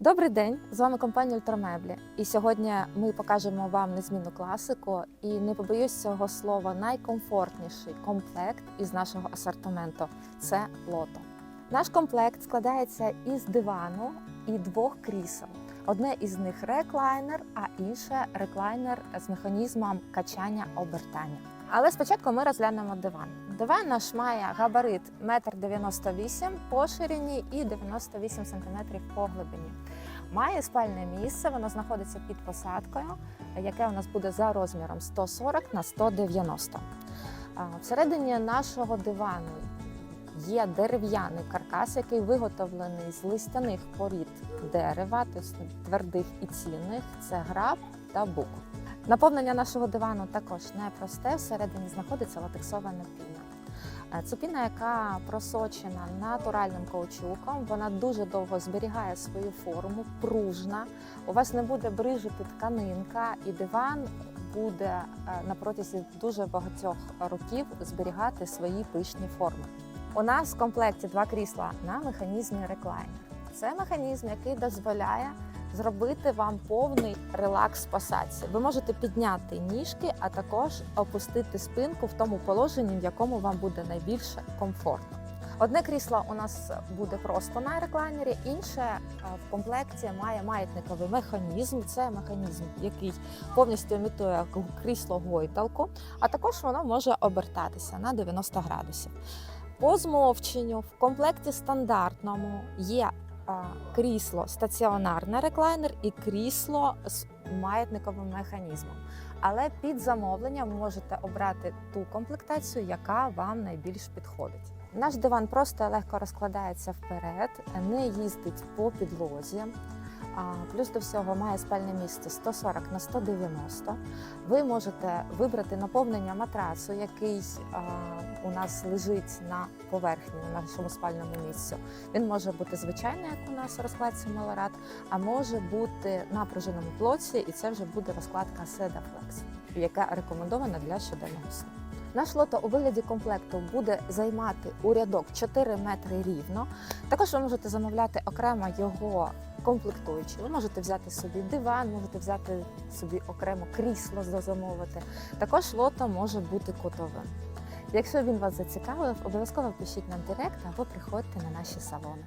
Добрий день! З вами компанія Ультрамеблі. І сьогодні ми покажемо вам незмінну класику і не побоюсь цього слова найкомфортніший комплект із нашого асортименту це лото. Наш комплект складається із дивану і двох крісел. Одне із них реклайнер, а інше реклайнер з механізмом качання обертання. Але спочатку ми розглянемо диван. Диван наш має габарит 1,98 м по ширині і 98 см по глибині. Має спальне місце, воно знаходиться під посадкою, яке у нас буде за розміром 140 на 190. Всередині нашого дивану є дерев'яний каркас, який виготовлений з листяних порід дерева, тобто твердих і цінних. Це граб та бук. Наповнення нашого дивану також непросте. Всередині знаходиться латексована піна. Е, Це піна, яка просочена натуральним каучуком. Вона дуже довго зберігає свою форму, пружна. У вас не буде брижити тканинка, і диван буде е, на протязі дуже багатьох років зберігати свої пишні форми. У нас в комплекті два крісла на механізмі реклайнер. Це механізм, який дозволяє зробити вам повний релакс в. Ви можете підняти ніжки, а також опустити спинку в тому положенні, в якому вам буде найбільше комфортно. Одне крісло у нас буде просто на реклайнері, інше е, в комплекті має маятниковий механізм. Це механізм, який повністю імітує крісло гойдалку, а також воно може обертатися на 90 градусів. По змовченню в комплекті стандартному є крісло стаціонарне реклайнер і крісло з маятниковим механізмом. Але під замовлення ви можете обрати ту комплектацію, яка вам найбільш підходить. Наш диван просто легко розкладається вперед, не їздить по підлозі. Плюс до всього має спальне місце 140 на 190. Ви можете вибрати наповнення матрасу, який у нас лежить на поверхні на нашому спальному місцю. Він може бути звичайний, як у нас у розкладці Малорад, а може бути на пружинному блоці, і це вже буде розкладка Sedaflex, яка рекомендована для щоденного сну. Наш лото у вигляді комплекту буде займати у рядок 4 метри рівно. Також ви можете замовляти окремо його комплектуючі. Ви можете взяти собі диван, можете взяти собі окремо крісло замовити. Також лото може бути котовим. Якщо він вас зацікавив, обов'язково пишіть нам директ або приходьте на наші салони.